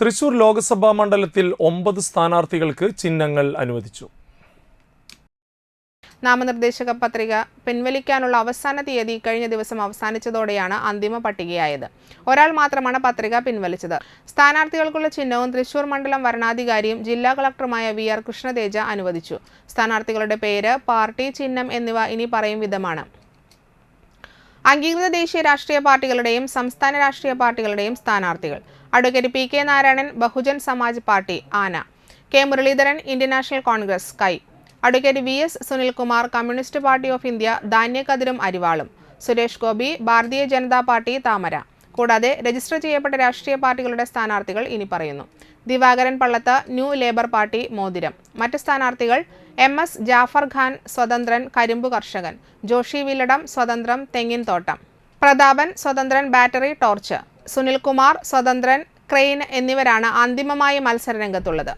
തൃശൂർ ലോക്സഭാ മണ്ഡലത്തിൽ ഒമ്പത് സ്ഥാനാർത്ഥികൾക്ക് ചിഹ്നങ്ങൾ അനുവദിച്ചു. നാമനിർദ്ദേശക പത്രിക പിൻവലിക്കാനുള്ള അവസാന തീയതി കഴിഞ്ഞ ദിവസം അവസാനിച്ചതോടെയാണ് അന്തിമ പട്ടികയായത്. ഒരാൾ മാത്രമാണ് പത്രിക പിൻവലിച്ചത്. സ്ഥാനാർത്ഥികൾക്കുള്ള ചിഹ്നവും തൃശൂർ മണ്ഡലം വരണാധികാരിയും ജില്ലാ കളക്ടറുമായ വി ആർ കൃഷ്ണതേജ അനുവദിച്ചു. സ്ഥാനാർത്ഥികളുടെ പേര് പാർട്ടി ചിഹ്നം എന്നിവ ഇനി പറയും വിധമാണ്. അംഗീകൃത ദേശീയ രാഷ്ട്രീയ പാർട്ടികളുടെയും സംസ്ഥാന രാഷ്ട്രീയ പാർട്ടികളുടെയും സ്ഥാനാർത്ഥികൾ. Advocate P K Narayanan Bahujan Samaj Party ആന. K Muraleedharan Indian National Congress കൈ. Advocate V S Sunilkumar Communist Party of India ധാന്യക്കതിരും അരിവാളും. സുരേഷ് ഗോപി ഭാരതീയ ജനതാ പാർട്ടി താമര. കൂടാതെ രജിസ്റ്റർ ചെയ്യപ്പെട്ട രാഷ്ട്രീയ പാർട്ടികളുടെ സ്ഥാനാർത്ഥികൾ ഇനി പറയുന്നു. Divakaran Pallath New Labour Party മോതിരം. മറ്റ് സ്ഥാനാർത്ഥികൾ എം എസ് ജാഫർ ഖാൻ സ്വതന്ത്രൻ കരിമ്പു കർഷകൻ. ജോഷി വില്ലടം സ്വതന്ത്രം തെങ്ങിൻ തോട്ടം. പ്രതാപൻ സ്വതന്ത്രൻ ബാറ്ററി ടോർച്ച്. സുനിൽകുമാർ സ്വതന്ത്രൻ ക്രെയിൻ എന്നിവരാണ് അന്തിമമായി മത്സരരംഗത്തുള്ളത്.